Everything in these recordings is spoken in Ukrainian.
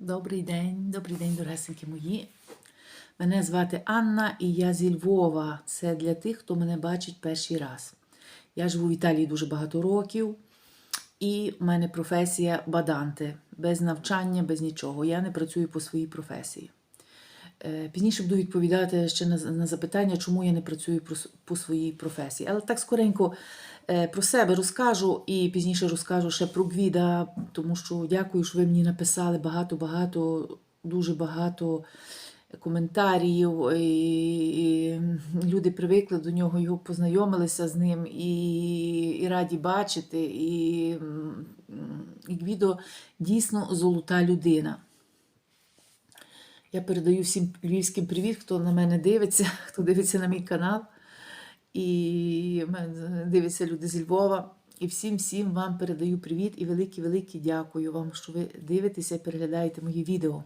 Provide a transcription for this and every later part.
Добрий день, добрий день, дорогесенькі мої. Мене звати Анна і я зі Львова. Це для тих, хто мене бачить перший раз. Я живу в Італії дуже багато років, і в мене професія баданте. Без навчання, без нічого. Я не працюю по своїй професії. Е, Пізніше буду відповідати ще на, на запитання, чому я не працюю про по своїй професії. Але так скоренько е, про себе розкажу і пізніше розкажу ще про Гвіда, тому що дякую, що ви мені написали багато-багато, дуже багато коментарів. І, і люди привикли до нього, його познайомилися з ним і, і раді бачити. І, і Гвідо дійсно золота людина. Я передаю всім львівським привіт, хто на мене дивиться, хто дивиться на мій канал. І дивляться люди зі Львова. І всім всім вам передаю привіт і велике-велике дякую вам, що ви дивитеся і переглядаєте мої відео.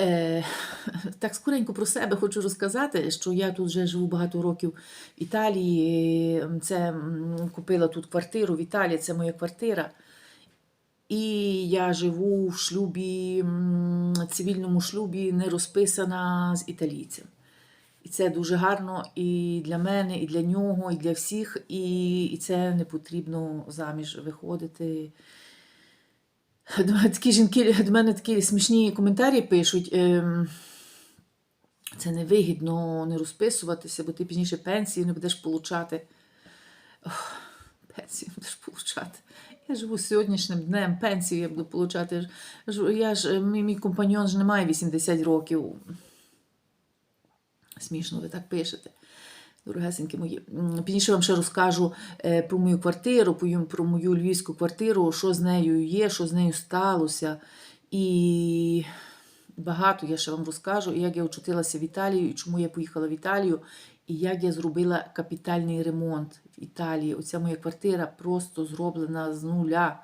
Е, так скоренько про себе хочу розказати, що я тут вже живу багато років в Італії. Це купила тут квартиру в Італії, це моя квартира. І я живу в шлюбі, цивільному шлюбі, не розписана з італійцем. І це дуже гарно і для мене, і для нього, і для всіх. І, і це не потрібно заміж виходити. Такі жінки, до мене такі смішні коментарі пишуть. Ем, це невигідно не розписуватися, бо ти пізніше пенсії не будеш получати. Пенсію будеш получати. Я живу сьогоднішнім днем, пенсію я буду получати. Я ж- мій, мій компаньон ж не має 80 років. Смішно, ви так пишете. Дорогесенькі мої. Пізніше вам ще розкажу е, про мою квартиру, про мою львівську квартиру, що з нею є, що з нею сталося. І багато я ще вам розкажу, як я очутилася в Італію, і чому я поїхала в Італію, і як я зробила капітальний ремонт Італії. Оця моя квартира просто зроблена з нуля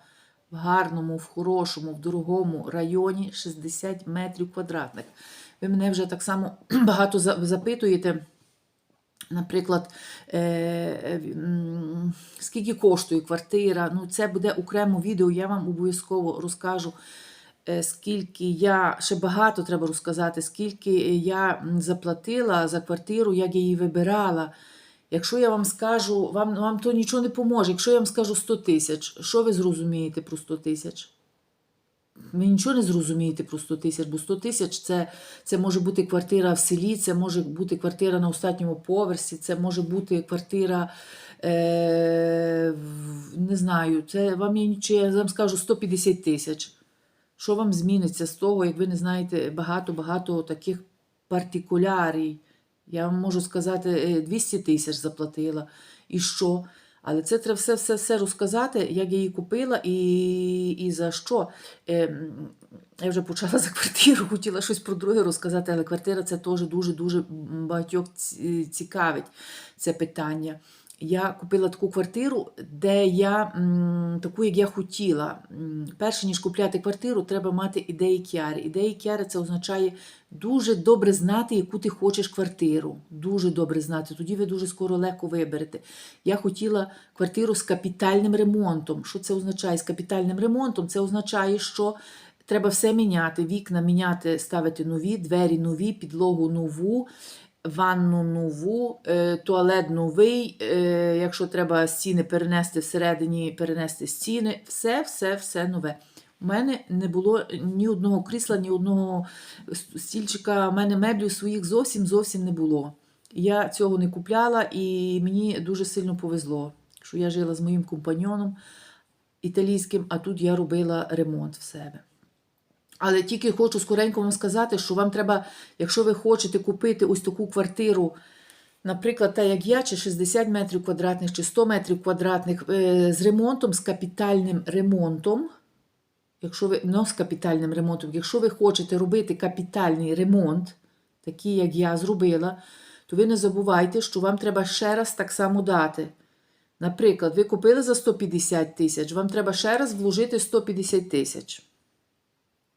в гарному, в хорошому, в дорогому районі 60 метрів квадратних. Ви мене вже так само багато запитуєте. Наприклад, е, е, скільки коштує квартира. Ну, це буде окремо відео, я вам обов'язково розкажу, е, скільки я, ще багато треба розказати, скільки я заплатила за квартиру, як я її вибирала. Якщо я вам скажу, вам, вам то нічого не поможе. Якщо я вам скажу 100 тисяч, що ви зрозумієте про 100 тисяч? Ви нічого не зрозумієте про 100 тисяч, бо 100 тисяч це, це може бути квартира в селі, це може бути квартира на останньому поверсі, це може бути квартира, е, не знаю, це вам я нічого, я вам скажу 150 тисяч. Що вам зміниться з того, як ви не знаєте багато-багато таких партикулярій? Я вам можу сказати, е, 200 тисяч заплатила. І що? Але це треба все, все, все розказати, як я її купила і, і за що. Е, Я вже почала за квартиру, хотіла щось про друге розказати, але квартира це теж дуже-дуже багатьох цікавить це питання. Я купила таку квартиру, де я таку, як я хотіла. Перше, ніж купляти квартиру, треба мати ідеї кіари. Ідеї кіари це означає дуже добре знати, яку ти хочеш квартиру. Дуже добре знати. Тоді ви дуже скоро легко виберете. Я хотіла квартиру з капітальним ремонтом. Що це означає з капітальним ремонтом? Це означає, що треба все міняти. Вікна міняти, ставити нові, двері нові, підлогу нову. Ванну нову, е, туалет новий. е, Якщо треба стіни перенести всередині, перенести стіни, все, все, все нове. У мене не було ні одного крісла, ні одного стільчика. У мене меблів своїх зовсім зовсім не було. Я цього не купляла, і мені дуже сильно повезло, що я жила з моїм компаньоном італійським, а тут я робила ремонт в себе. Але тільки хочу скоренько вам сказати, що вам треба, якщо ви хочете купити ось таку квартиру, наприклад, та як я, чи 60 метрів квадратних, чи 100 метрів квадратних, е, з ремонтом, з капітальним ремонтом, якщо ви ну, з капітальним ремонтом, якщо ви хочете робити капітальний ремонт, такий, як я зробила, то ви не забувайте, що вам треба ще раз так само дати. Наприклад, ви купили за 150 тисяч, вам треба ще раз вложити 150 тисяч.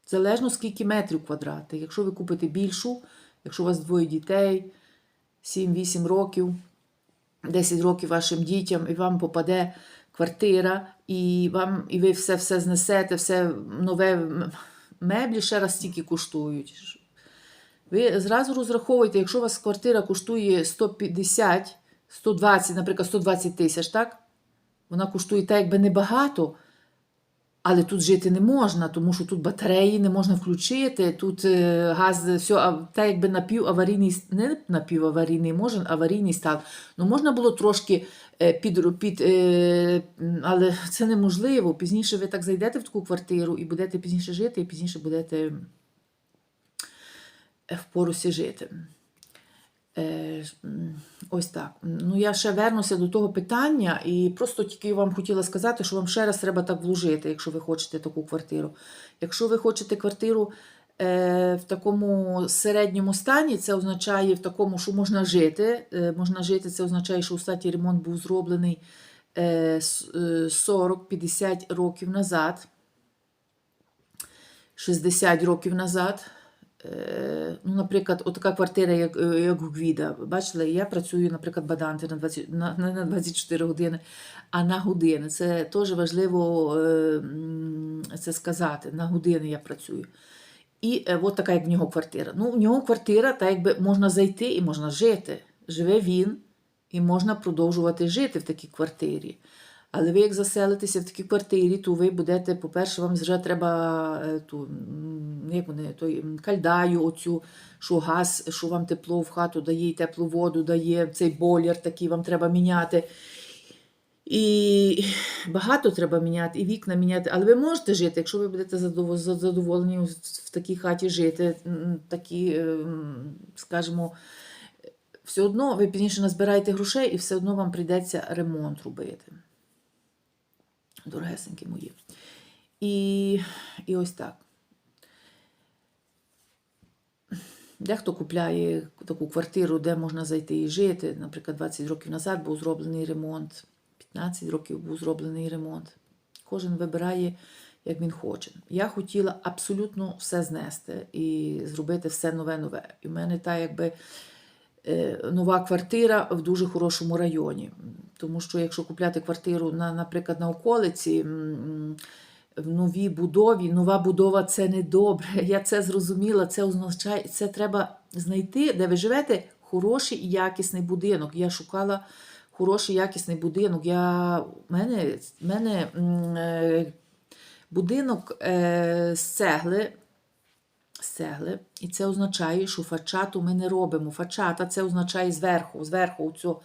Залежно скільки метрів квадратних. Якщо ви купите більшу, якщо у вас двоє дітей, 7-8 років, 10 років вашим дітям, і вам попаде квартира, і вам, і ви все, все знесете, все нове меблі ще раз стільки коштують. Ви зразу розраховуєте, якщо у вас квартира коштує 150, 120, наприклад, 120 тисяч, так? Вона коштує так, якби небагато, але тут жити не можна, тому що тут батареї не можна включити, тут е, газ, все, а, так якби напіваварійний, не напіваварійний, може аварійний стан. Ну, можна було трошки е, під, під е, але це неможливо. Пізніше ви так зайдете в таку квартиру і будете пізніше жити, і пізніше будете в порусі жити. Ось так. Ну, я ще вернуся до того питання, і просто тільки вам хотіла сказати, що вам ще раз треба так вложити, якщо ви хочете таку квартиру. Якщо ви хочете квартиру е, в такому середньому стані, це означає в такому, що можна жити. Е, можна жити, це означає, що у статі ремонт був зроблений е, с- е, 40-50 років назад, 60 років назад. Е, Ну, наприклад, отака квартира, як, е, як Гвіда. Бачили, я працюю, наприклад, баданти на, 20, на, на 24 години, а на години. Це теж важливо е, це сказати. На години я працюю. І от така, як в нього квартира. Ну, в нього квартира, так якби можна зайти і можна жити. Живе він, і можна продовжувати жити в такій квартирі. Але ви як заселитеся в такій квартирі, то ви будете, по-перше, вам вже треба е, ту, як вони, той, кальдаю, оцю, що газ, що вам тепло в хату дає, і теплу воду дає, цей бойлер такий вам треба міняти. І багато треба міняти, і вікна міняти. Але ви можете жити, якщо ви будете задоволені в такій хаті жити, такі, ем, скажімо, все одно ви пізніше назбираєте грошей, і все одно вам прийдеться ремонт робити. Дорогесенькі мої. І, і ось так. Дехто купляє таку квартиру, де можна зайти і жити. Наприклад, 20 років назад був зроблений ремонт, 15 років був зроблений ремонт. Кожен вибирає, як він хоче. Я хотіла абсолютно все знести і зробити все нове-нове. І в мене та якби нова квартира в дуже хорошому районі. Тому що якщо купляти квартиру, на, наприклад, на околиці, в новій будові, нова будова це не добре. Я це зрозуміла. Це означає, це треба знайти, де ви живете, хороший і якісний будинок. Я шукала хороший якісний будинок. Я, в мене, в мене е, будинок е, з цегли. З цегли, і це означає, що фачату ми не робимо. Фачата це означає зверху, зверху цю,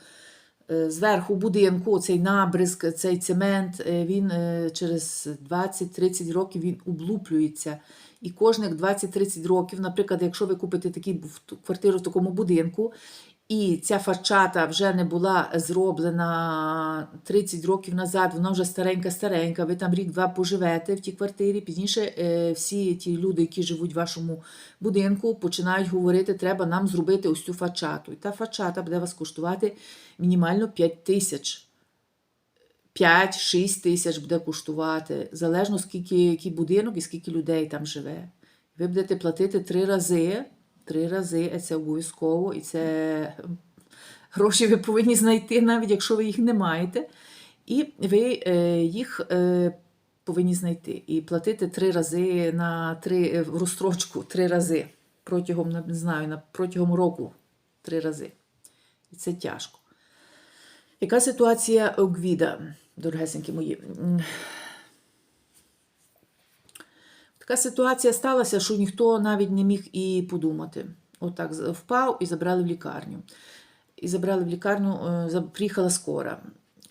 е, зверху будинку, цей набризк, цей цемент, е, він е, через 20-30 років він облуплюється. І кожних 20-30 років, наприклад, якщо ви купите таку квартиру в такому будинку, і ця фачата вже не була зроблена 30 років назад, вона вже старенька-старенька, ви там рік-два поживете в тій квартирі. Пізніше е, всі ті люди, які живуть в вашому будинку, починають говорити, треба нам зробити ось цю фачату. І та фачата буде вас коштувати мінімально 5 тисяч. 5-6 тисяч буде коштувати, залежно скільки який будинок і скільки людей там живе. Ви будете платити три рази, три рази, і це обов'язково, і це гроші ви повинні знайти, навіть якщо ви їх не маєте. І ви е, їх е, повинні знайти. І платити три рази на три е, в розстрочку три рази протягом, не знаю, на протягом року три рази. І це тяжко. Яка ситуація у Гвіда, дорогесенькі мої? Така ситуація сталася, що ніхто навіть не міг і подумати. Отак з- впав і забрали в лікарню. І забрали в лікарню, е, приїхала скора.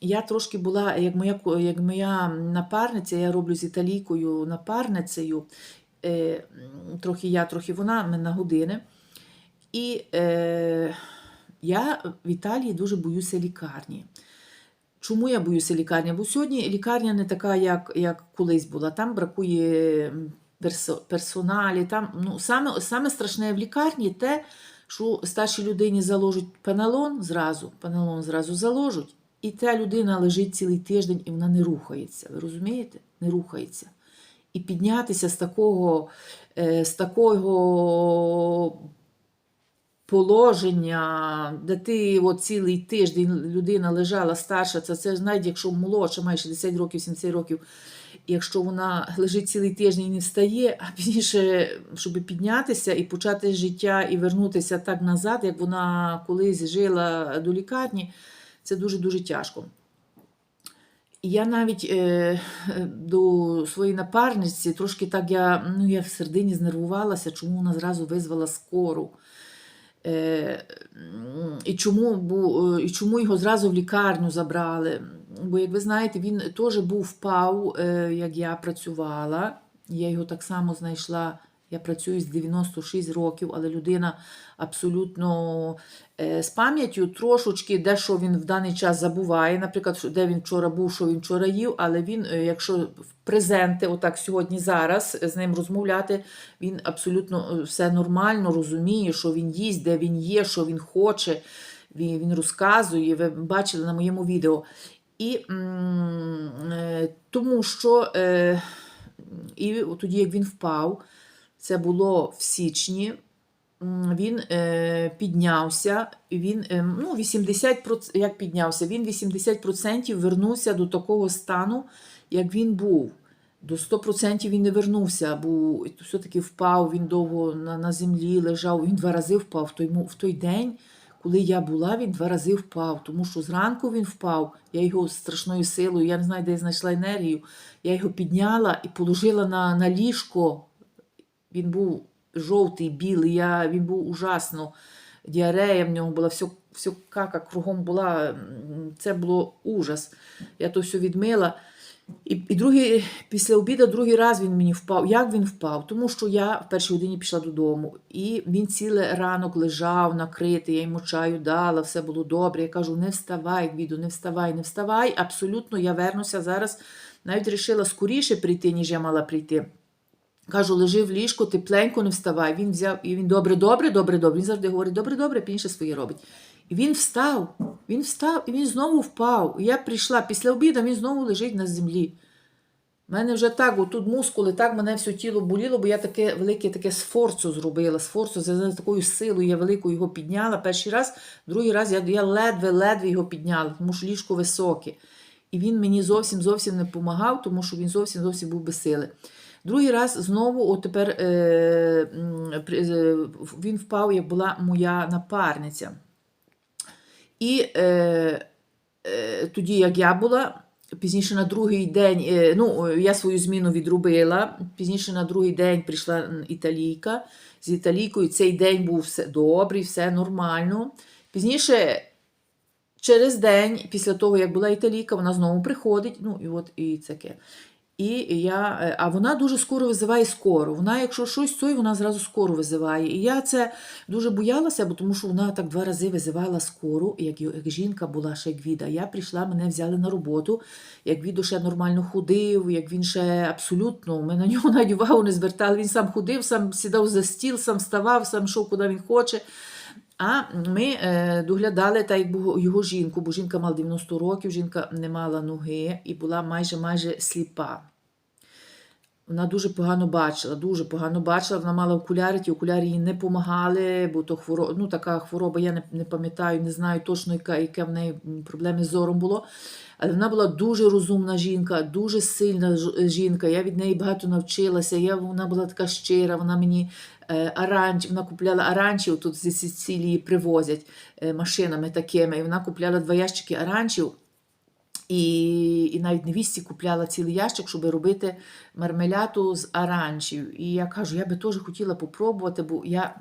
Я трошки була, як моя, як моя напарниця, я роблю з італійкою напарницею, е, трохи я, трохи вона, ми на години. І е, я в Італії дуже боюся лікарні. Чому я боюся лікарні? Бо сьогодні лікарня не така, як, як колись була. Там бракує персоналі. Там, ну, саме, саме страшне в лікарні те, що старшій людині заложуть панелон зразу, панелон зразу заложуть, і та людина лежить цілий тиждень і вона не рухається. Ви розумієте? Не рухається. І піднятися з такого, е, з такого положення, де ти от цілий тиждень людина лежала старша, це, це навіть якщо молодша, має 60 років, 70 років, якщо вона лежить цілий тиждень і не встає, а пізніше, щоб піднятися і почати життя і вернутися так назад, як вона колись жила до лікарні, це дуже-дуже тяжко. Я навіть е, е, до своєї напарниці трошки так я, ну, я в середині знервувалася, чому вона зразу визвала скору. Е, і, чому, бу- е, і чому його зразу в лікарню забрали. Бо, як ви знаєте, він теж був впав, е, як я працювала. Я його так само знайшла. Я працюю з 96 років, але людина абсолютно е, з пам'яттю трошечки, де що він в даний час забуває. Наприклад, де він вчора був, що він вчора їв, але він, е, якщо в презенти, отак сьогодні, зараз з ним розмовляти, він абсолютно е, все нормально розуміє, що він їсть, де він є, що він хоче. Він, він розказує, ви бачили на моєму відео. І е, тому що е, і тоді, як він впав, це було в січні. Він е, піднявся, він е, ну, 80%, як піднявся, він 80% вернувся до такого стану, як він був. До 100% він не вернувся, бо все-таки впав, він довго на, на землі лежав, він два рази впав. В той, в той день, коли я була, він два рази впав, тому що зранку він впав, я його страшною силою, я не знаю, де я знайшла енергію, я його підняла і положила на, на ліжко. Він був жовтий, білий, я, він був ужасно. Діарея в нього була, все, все кака кругом була. Це було ужас. Я то все відмила. І, і другий, після обіду другий раз він мені впав. Як він впав? Тому що я в першій годині пішла додому, і він цілий ранок лежав накритий, я йому чаю дала, все було добре. Я кажу: не вставай, Гвіду, не вставай, не вставай. Абсолютно, я вернуся зараз. Навіть вирішила скоріше прийти, ніж я мала прийти. Кажу, лежи в ліжку, тепленько, не вставай. Він взяв, і він добре, добре, добре, добре. Він завжди говорить, добре, добре, пізніше своє робить. І він встав, він встав, і він знову впав. І я прийшла після обіду, він знову лежить на землі. У мене вже так, отут мускули, так мене все тіло боліло, бо я таке велике таке сфорцу зробила. Сфорцу з такою силою я велику його підняла. Перший раз, другий раз я, я ледве-ледве його підняла, тому що ліжко високе. І він мені зовсім зовсім не допомагав, тому що він зовсім зовсім був без сили. Другий раз знову, от тепер е, е, він впав, як була моя напарниця. І е, е, тоді, як я була, пізніше на другий день, е, ну, я свою зміну відробила. Пізніше на другий день прийшла італійка. З італійкою цей день був все добрий, все нормально. Пізніше, через день, після того, як була італійка, вона знову приходить. Ну, і от і таке. І я, е, а вона дуже скоро визиває скоро. Вона, якщо щось цой, вона зразу скоро визиває. І я це дуже боялася, бо тому що вона так два рази визивала скору, як, як жінка була ще Гвіда. Я прийшла, мене взяли на роботу. Як Гвідо ще нормально ходив, як він ще абсолютно, ми на нього навіть увагу не звертали. Він сам ходив, сам сідав за стіл, сам вставав, сам йшов, куди він хоче. А ми е, доглядали та його жінку, бо жінка мала 90 років, жінка не мала ноги і була майже майже сліпа. Вона дуже погано бачила, дуже погано бачила. Вона мала окуляри, ті окуляри їй не допомагали, бо то хвороба, ну, така хвороба, я не, не пам'ятаю, не знаю точно, яка, яке в неї проблеми з зором було. Але вона була дуже розумна жінка, дуже сильна жінка. Я від неї багато навчилася. Я, вона була така щира, вона мені е, аранч, вона купляла аранчів, тут зі Сицилії привозять е, машинами такими. І вона купляла два ящики аранчів. І, і навіть невісті купляла цілий ящик, щоб робити мармеляту з аранчів. І я кажу, я би теж хотіла попробувати, бо я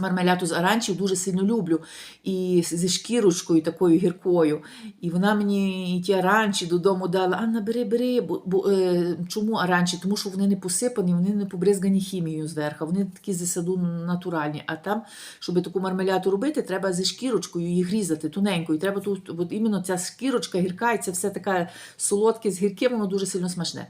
мармеляту з аранчів дуже сильно люблю. І зі шкірочкою такою гіркою. І вона мені ті аранчі додому дала. Анна, бери, бери. Бо, бо, е, чому аранчі? Тому що вони не посипані, вони не побризгані хімією зверху. Вони такі зі саду натуральні. А там, щоб таку мармеляту робити, треба зі шкірочкою їх різати тоненькою. Треба тут, от іменно ця шкірочка гірка, і це все таке солодке з гірким, воно дуже сильно смачне.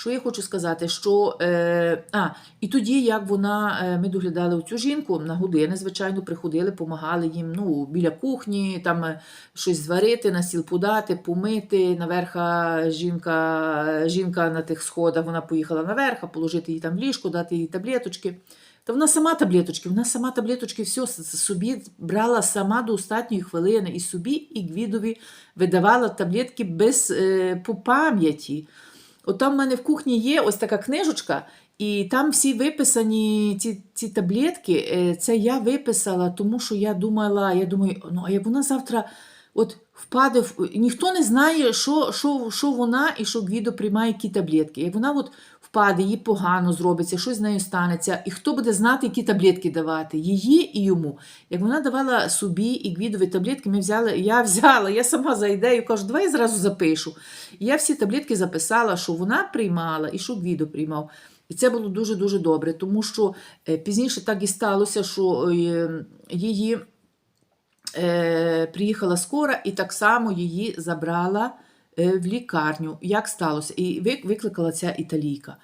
Що я хочу сказати, що е, а, і тоді, як вона, е, ми доглядали цю жінку на години, звичайно, приходили, допомагали їм ну, біля кухні, там е, щось зварити, на стіл подати, помити. Наверха жінка, жінка на тих сходах, вона поїхала наверх, положити їй там в ліжко, дати їй таблеточки. Та вона сама таблеточки, вона сама таблеточки все собі брала сама до останньої хвилини. І собі, і Гвідові видавала таблетки без е, по пам'яті. От в мене в кухні є ось така книжечка, і там всі виписані ці, ці таблетки. Е, Це я виписала, тому що я думала, я думаю, ну а як вона завтра от впаде, в... ніхто не знає, що, що, що вона і що Гвідо приймає які таблетки. Як вона от впаде, їй погано зробиться, щось з нею станеться, і хто буде знати, які таблетки давати? Її і йому. Як вона давала собі і Гвідові таблетки, ми взяли, я взяла, я сама за ідею кажу, давай я зразу запишу. І я всі таблетки записала, що вона приймала і що Гвідо приймав. І це було дуже-дуже добре, тому що е, пізніше так і сталося, що е, її е, приїхала скора і так само її забрала в лікарню. Як сталося? І викликала ця італійка.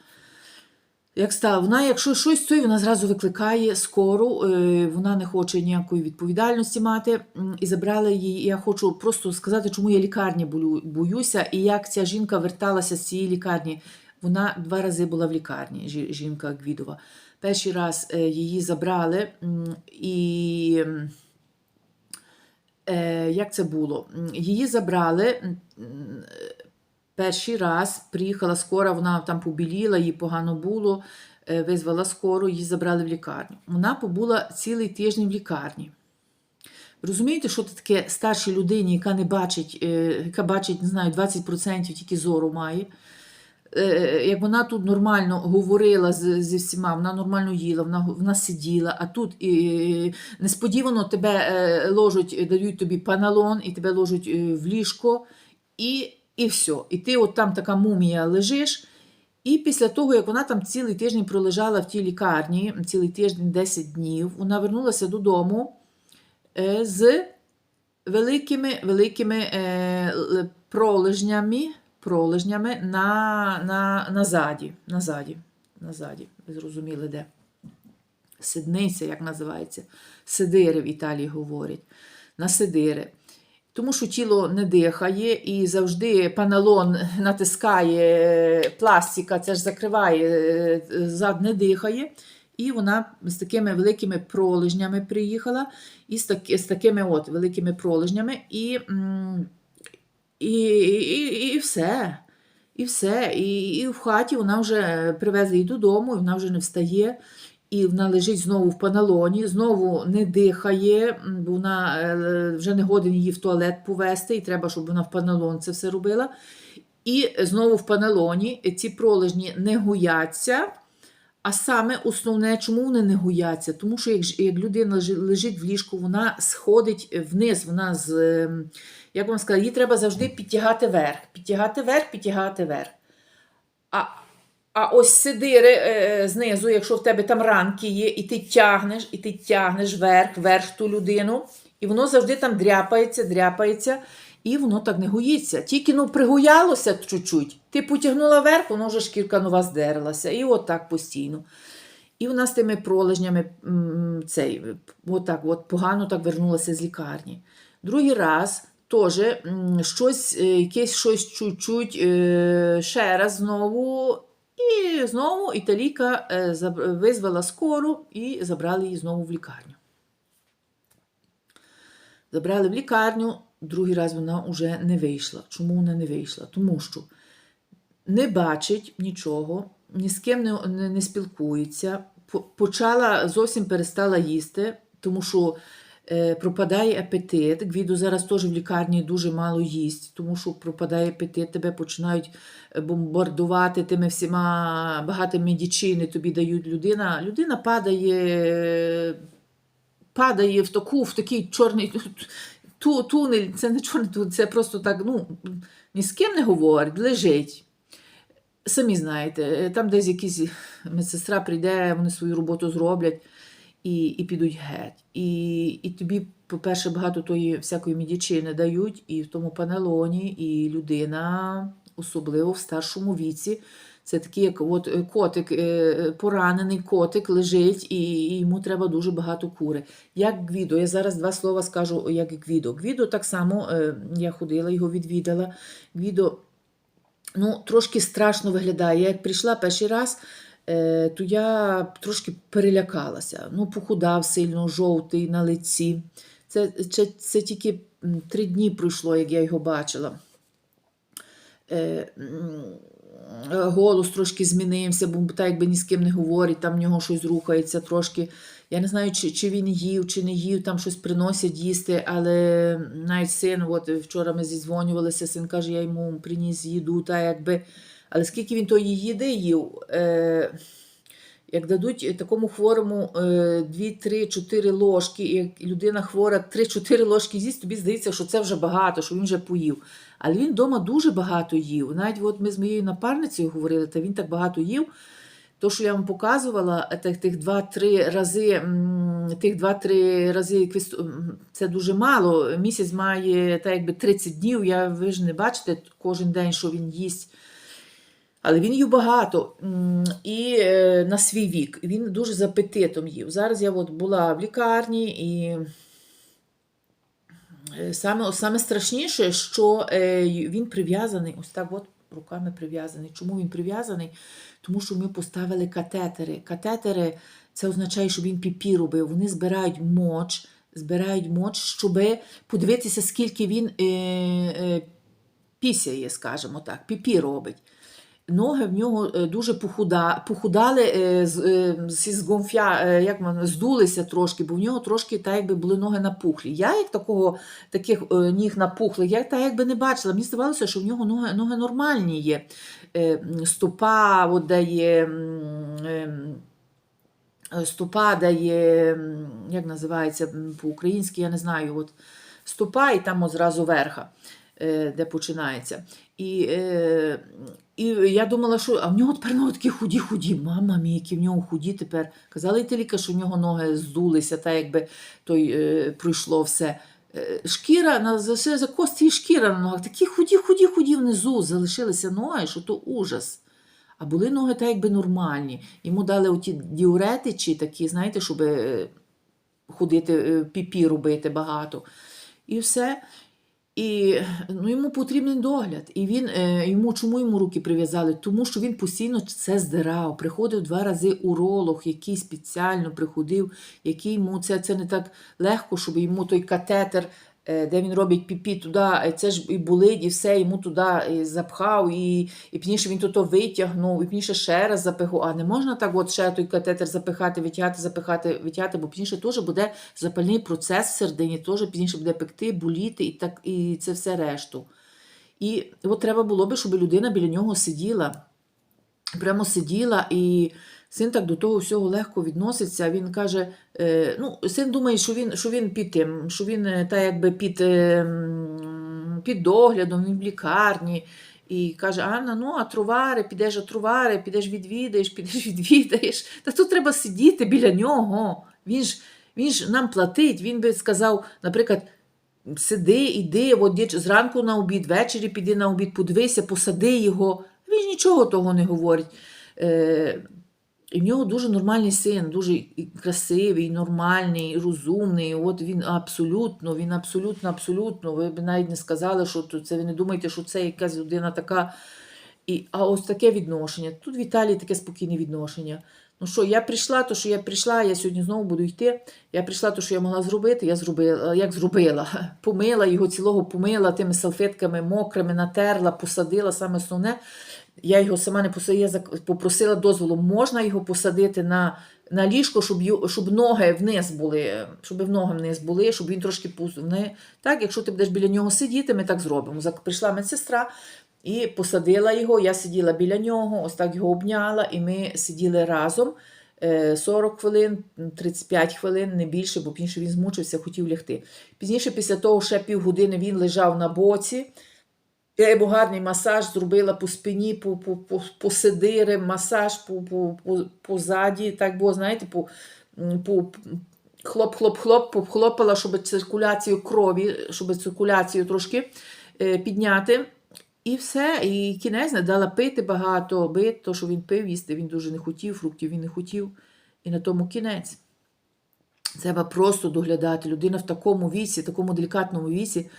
Як стало, вона, якщо щось стоїть, вона зразу викликає скору, е, вона не хоче ніякої відповідальності мати. І забрала її. Я хочу просто сказати, чому я лікарні боюся, і як ця жінка верталася з цієї лікарні. Вона два рази була в лікарні, жінка Гвідова. Перший раз е, її забрали, і е, як це було? Її забрали. Перший раз приїхала скора, вона там побіліла, їй погано було, е, визвала скору, її забрали в лікарню. Вона побула цілий тиждень в лікарні. Розумієте, що це таке старшій людині, яка не бачить, е, яка бачить, не знаю, 20% тільки зору має. Е, Як вона тут нормально говорила з, зі всіма, вона нормально їла, вона, вона сиділа, а тут е, несподівано тебе е, ложуть, дають тобі паналон, і тебе ложуть е, в ліжко, і, і все. І ти от там така мумія лежиш. І після того, як вона там цілий тиждень пролежала в тій лікарні, цілий тиждень, 10 днів, вона вернулася додому е, з великими великими е, пролежнями, пролежнями на, на, назаді, назаді, назаді. Ви зрозуміли, де? Сидниця, як називається. Сидири в Італії говорять. На сидири. Тому що тіло не дихає і завжди паналон натискає пластика, це ж закриває, зад не дихає. І вона з такими великими пролежнями приїхала, і з, таки, з такими от великими пролежнями, і, м, і, і, і все. І все. І, і в хаті вона вже привезли її додому, і вона вже не встає. І вона лежить знову в паналоні, знову не дихає, бо вона е, вже не годен її в туалет повести, і треба, щоб вона в паналон це все робила. І знову в паналоні ці пролежні не гуяться. А саме основне, чому вони не гуяться? Тому що як, як людина лежить в ліжку, вона сходить вниз, вона з, ем, як вам сказати, її треба завжди підтягати вверх. Підтягати вверх, підтягати вверх. А, а ось сидири е, знизу, якщо в тебе там ранки є, і ти тягнеш, і ти тягнеш вверх, вверх ту людину, і воно завжди там дряпається, дряпається, і воно так не гоїться. Тільки ну, пригоялося чуть-чуть, ти потягнула вверх, воно вже шкірка нова здерлася. І от так постійно. І вона з тими пролежнями цей, отак, от погано так вернулася з лікарні. Другий раз теж щось, е, якесь щось чуть-чуть е, ще раз знову. І знову італійка е, визвала скору і забрали її знову в лікарню. Забрали в лікарню, другий раз вона вже не вийшла. Чому вона не вийшла? Тому що не бачить нічого, ні з ким не, не, не спілкується, почала зовсім перестала їсти, тому що пропадає апетит. Гвіду зараз теж в лікарні дуже мало їсть, тому що пропадає апетит, тебе починають е, бомбардувати тими всіма багато медичини тобі дають людина. Людина падає, падає в таку, в такий чорний ту, тунель, це не чорний тунель, це просто так, ну, ні з ким не говорить, лежить. Самі знаєте, е, там десь якась медсестра прийде, вони свою роботу зроблять і, і підуть геть. І, і тобі, по-перше, багато тої всякої медичини дають, і в тому панелоні, і людина, особливо в старшому віці, це такий, як от е, котик, е, поранений котик лежить, і, і йому треба дуже багато кури. Як Гвідо, я зараз два слова скажу, як Гвідо. Гвідо так само, е, я ходила, його відвідала. Гвідо ну, трошки страшно виглядає. Я як прийшла перший раз, то я трошки перелякалася. Ну, похудав сильно, жовтий на лиці. Це, це, це тільки три дні пройшло, як я його бачила. Е, е, голос трошки змінився, бо так якби ні з ким не говорить, там в нього щось рухається трошки. Я не знаю, чи, чи він їв, чи не їв, там щось приносять їсти, але навіть син, от вчора ми зідзвонювалися, син каже, я йому приніс їду, та якби. Але скільки він тої їди їв, е, як дадуть такому хворому е, 2, 3, 4 ложки, і як людина хвора 3-4 ложки з'їсть, тобі здається, що це вже багато, що він вже поїв. Але він вдома дуже багато їв. Навіть от ми з моєю напарницею говорили, та він так багато їв. То, що я вам показувала, тих, тих 2-3 рази, тих 2-3 рази це дуже мало. Місяць має так якби 30 днів. Я, ви ж не бачите кожен день, що він їсть. Але він їв багато і е, на свій вік. Він дуже з апетитом їв. Зараз я от була в лікарні і. Е, Саме, саме страшніше, що е, він прив'язаний, ось так от руками прив'язаний. Чому він прив'язаний? Тому що ми поставили катетери. Катетери це означає, що він піпі робив. Вони збирають моч, збирають моч, щоб подивитися, скільки він е, е, пісяє, скажімо так, піпі робить. Ноги в нього е, дуже похуда, похудали, е, е, згомфя, як воно, здулися трошки, бо в нього трошки так якби були ноги напухлі. Я як такого, таких ніг напухлих, я так якби не бачила. Мені здавалося, що в нього ноги, ноги нормальні є. Стопа, от де є. Стопа м, як називається по-українськи, я не знаю, от стопа і там от зразу верха, де починається. І, е, і я думала, що а в нього тепер ноги такі худі-худі. Мама мій, які в нього худі тепер. Казали лікар, що в нього ноги здулися, та якби той е, пройшло все. Е, Шкіра на за, кості і шкіра на ногах. Такі худі, худі, худі внизу залишилися ноги, що то ужас. А були ноги так якби нормальні. Йому дали оті діуретичі такі, знаєте, щоб е, ходити, е, піпі робити багато. І все. І ну, йому потрібен догляд. І він е, йому чому йому руки прив'язали? Тому що він постійно це здирав. Приходив два рази уролог, який спеціально приходив, який йому це, це не так легко, щоб йому той катетер, де він робить піпі, туди, е, це ж і болить, і все, йому туди е, запхав, і, і пізніше він то витягнув, і пізніше ще раз запихав. А не можна так от ще той катетер запихати, витягати, запихати, витягати, бо пізніше теж буде запальний процес в середині, теж пізніше буде пекти, боліти і, так, і це все решту. І от треба було би, щоб людина біля нього сиділа, прямо сиділа, і син так до того всього легко відноситься. Він каже: е, ну, син думає, що він, що він під тим, що він е, та якби під, е, під доглядом, він в лікарні. І каже: Анна, ну а трувари, підеш а трувари, підеш відвідаєш, підеш відвідаєш. Та тут треба сидіти біля нього. Він ж, він ж нам платить. Він би сказав, наприклад, сиди, іди, от зранку на обід, ввечері піди на обід, подивися, посади його. Він нічого того не говорить. І в нього дуже нормальний син, дуже красивий, нормальний, розумний. От він абсолютно, він абсолютно, абсолютно. Ви б навіть не сказали, що це ви не думаєте, що це якась людина така. І, а ось таке відношення. Тут в Італії таке спокійне відношення. Ну що, я прийшла, то що я прийшла, я сьогодні знову буду йти. Я прийшла, то що я могла зробити, я зробила. Як зробила? Помила його цілого, помила тими салфетками мокрими, натерла, посадила. Саме основне, я його сама не посадила, попросила дозволу, можна його посадити на, на ліжко, щоб, щоб ноги вниз були, щоб в ноги вниз були, щоб він трошки пустив. Так, якщо ти будеш біля нього сидіти, ми так зробимо. Прийшла медсестра, і посадила його, я сиділа біля нього, ось так його обняла, і ми сиділи разом е, 40 хвилин, 35 хвилин, не більше, бо пізніше він змучився, хотів лягти. Пізніше, після того, ще півгодини він лежав на боці. Я йому гарний масаж зробила по спині, по, по, по, по сидири, масаж по, по, по, позаді, так було, знаєте, по, по хлоп-хлоп-хлоп, похлопала, щоб циркуляцію крові, щоб циркуляцію трошки е, підняти. І все, і кінець не дала пити багато, бити, то, що він пив, їсти він дуже не хотів, фруктів він не хотів. І на тому кінець. Треба просто доглядати. Людина в такому віці, такому делікатному віці.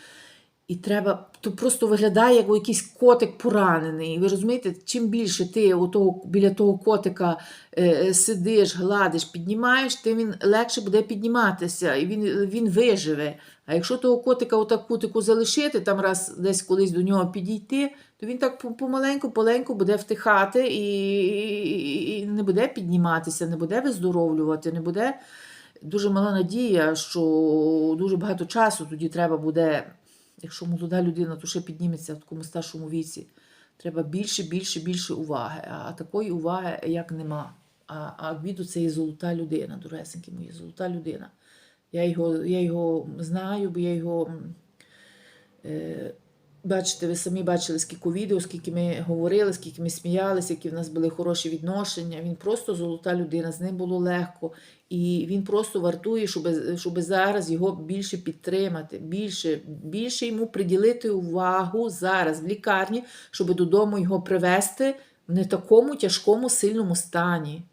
І треба, то просто виглядає як якийсь котик поранений. І ви розумієте, чим більше ти отого, біля того котика е, е, сидиш, гладиш, піднімаєш, тим він легше буде підніматися, і він, він виживе. А якщо того котика отак кутику залишити, там раз десь колись до нього підійти, то він так помаленьку, поленьку буде втихати і, і, і не буде підніматися, не буде виздоровлювати, не буде. Дуже мала надія, що дуже багато часу тоді треба буде, якщо молода людина, то ще підніметься в такому старшому віці. Треба більше, більше, більше уваги. А такої уваги як нема. А, а Гвідо це є золота людина, доресенькі мої, золота людина. Я його, я його знаю, бо я його. Е, Бачите, ви самі бачили, скільки відео, скільки ми говорили, скільки ми сміялися, які в нас були хороші відношення. Він просто золота людина, з ним було легко. І він просто вартує, щоб, щоб зараз його більше підтримати, більше, більше йому приділити увагу зараз в лікарні, щоб додому його привезти в не такому тяжкому, сильному стані.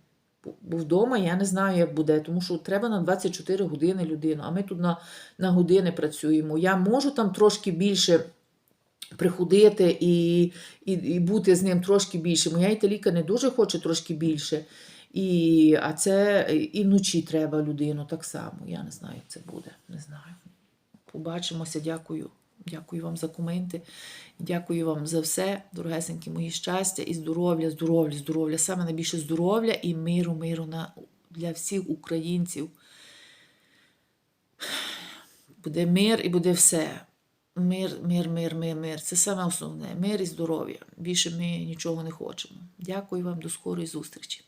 Бо- вдома я не знаю, як буде, тому що треба на 24 години людину, а ми тут на, на години працюємо. Я можу там трошки більше приходити і, і, і бути з ним трошки більше. Моя італійка не дуже хоче трошки більше. І, а це і вночі треба людину так само. Я не знаю, як це буде. Не знаю. Побачимося. Дякую. Дякую вам за коменти. Дякую вам за все, дорогесенькі мої щастя і здоров'я, здоров'я, здоров'я. Саме найбільше здоров'я і миру, миру на, для всіх українців. Буде мир і буде все. Мир, мир, мир, мир, мир. Це саме основне. Мир і здоров'я. Більше ми нічого не хочемо. Дякую вам, до скорої зустрічі.